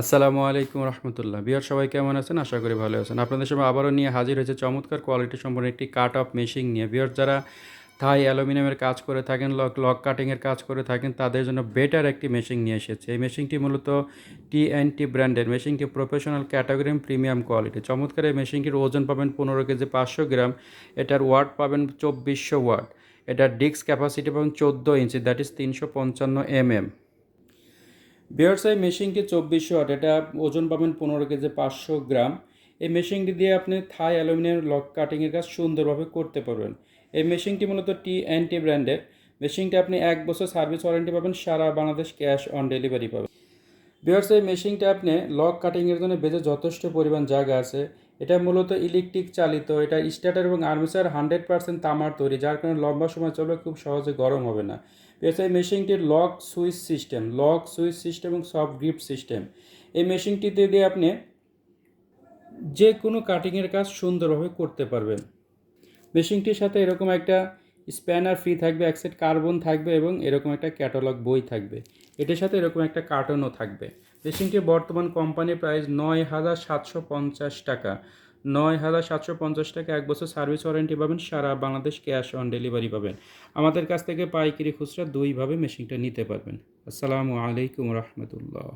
আসসালামু আলাইকুম রহমতুল্লাহ। বিয়ার সবাই কেমন আছেন? আশা করি ভালো আছেন। আপনাদের সময় আবারও নিয়ে হাজির হয়েছে চমৎকার কোয়ালিটি সম্পন্ন একটি কাট অফ মেশিন নিয়ে। বিয়ার যারা থাই অ্যালুমিনিয়ামের কাজ করে থাকেন লক লক কাটিংয়ের কাজ করে থাকেন, তাদের জন্য বেটার একটি মেশিন নিয়ে এসেছে। এই মেশিনটি মূলত টি এন টি ব্র্যান্ডের মেশিনটি প্রফেশনাল ক্যাটাগরি প্রিমিয়াম কোয়ালিটি চমৎকার এই মেশিনটির ওজন পাবেন পনেরো কেজি পাঁচশো গ্রাম। এটার ওয়াট পাবেন চব্বিশশো ওয়াট এটার ডিস্ক ক্যাপাসিটি পাবেন চোদ্দ ইঞ্চি দ্যাট ইজ তিনশো পঞ্চান্ন এম এম বিয়ারসাই মেশিনটি চব্বিশশো ওয়াট এটা ওজন পাবেন পনেরো কেজি পাঁচশো গ্রাম। এই মেশিনটি দিয়ে আপনি থাই অ্যালুমিনিয়াম লক কাটিংয়ের কাজ সুন্দরভাবে করতে পারবেন। এই মেশিনটি মূলত টি এন টি ব্র্যান্ডের। মেশিনটি আপনি এক বছর সার্ভিস ওয়ারেন্টি পাবেন, সারা বাংলাদেশ ক্যাশ অন ডেলিভারি পাবেন। বিয়ার্স এই মেশিনটা আপনি লক কাটিংয়ের জন্য বেজে যথেষ্ট পরিমাণ জায়গা আছে। এটা মূলত ইলেকট্রিক চালিত, এটা স্টার্টার এবং আর্মিচার হান্ড্রেড পার্সেন্ট তামার তৈরি, যার কারণে লম্বা সময় চলবে, খুব সহজে গরম হবে না। এই মেশিনটির lock switch system, lock switch system এবং সফট গ্রিপ সিস্টেম। এই মেশিনটিতে দিয়ে আপনি যে কোনো কাটিংয়ের কাজ সুন্দরভাবে করতে পারবেন। মেশিনটির সাথে এরকম একটা স্প্যানার ফ্রি থাকবে, এক সেট কার্বন থাকবে এবং এরকম একটা ক্যাটালগ বই থাকবে। এটার সাথে এরকম একটা কার্টনও থাকবে। মেশিনটির বর্তমান কোম্পানির প্রাইস নয় হাজার সাতশো পঞ্চাশ টাকা। নয় হাজার সাতশো পঞ্চাশ টাকা এক বছর সার্ভিস ওয়ারেন্টি পাবেন, সারা বাংলাদেশ ক্যাশ অন ডেলিভারি পাবেন। আমাদের কাছ থেকে পাইকারি খুচরা দুইভাবে মেশিনটা নিতে পারবেন। আসসালামু আলাইকুম রহমতুল্লাহ।